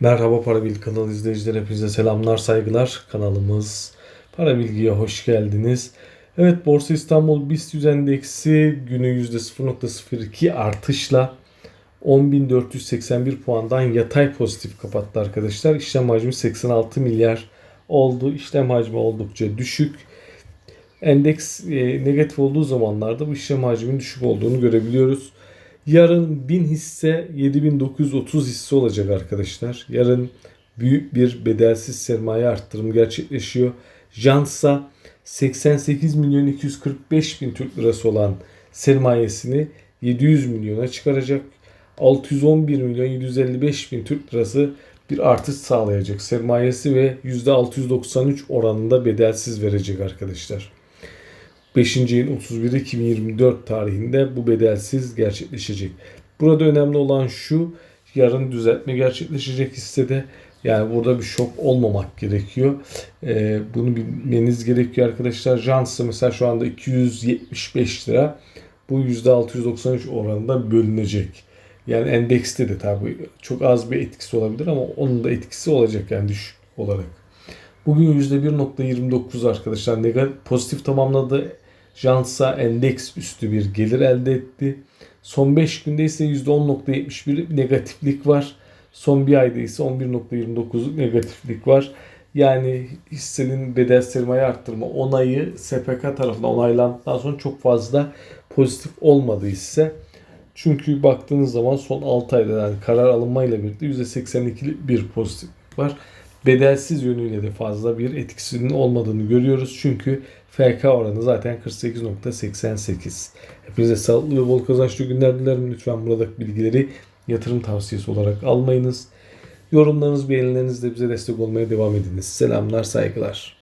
Merhaba Para Bilgi kanalı izleyiciler hepinize selamlar saygılar kanalımız Para Bilgi'ye hoş geldiniz. Evet Borsa İstanbul BIST 100 endeksi günü %0.02 artışla 10.481 puandan yatay pozitif kapattı arkadaşlar. İşlem hacmi 86 milyar oldu. İşlem hacmi oldukça düşük. Endeks e, negatif olduğu zamanlarda bu işlem hacminin düşük olduğunu görebiliyoruz. Yarın 1000 hisse 7930 hisse olacak arkadaşlar. Yarın büyük bir bedelsiz sermaye arttırımı gerçekleşiyor. Jansa 88 milyon 245 bin Türk lirası olan sermayesini 700 milyona çıkaracak. 611 milyon 755 bin Türk lirası bir artış sağlayacak sermayesi ve %693 oranında bedelsiz verecek arkadaşlar. 5. ayın 31 2024 tarihinde bu bedelsiz gerçekleşecek. Burada önemli olan şu yarın düzeltme gerçekleşecek hissede yani burada bir şok olmamak gerekiyor. Ee, bunu bilmeniz gerekiyor arkadaşlar. Jansı mesela şu anda 275 lira. Bu %693 oranında bölünecek. Yani endekste de tabii çok az bir etkisi olabilir ama onun da etkisi olacak yani düşük olarak. Bugün %1.29 arkadaşlar negatif pozitif tamamladı. Jansa endeks üstü bir gelir elde etti. Son 5 günde ise %10.71 negatiflik var. Son bir ayda ise 11.29'luk negatiflik var. Yani hissenin bedel sermaye arttırma onayı SPK tarafından onaylandıktan sonra çok fazla pozitif olmadı hisse. Çünkü baktığınız zaman son 6 ayda yani karar alınmayla birlikte %82'lik bir pozitif var. Bedelsiz yönüyle de fazla bir etkisinin olmadığını görüyoruz. Çünkü FK oranı zaten 48.88. Hepinize sağlıklı ve bol kazançlı günler dilerim. Lütfen buradaki bilgileri yatırım tavsiyesi olarak almayınız. Yorumlarınız, beğenilerinizle bize destek olmaya devam ediniz. Selamlar, saygılar.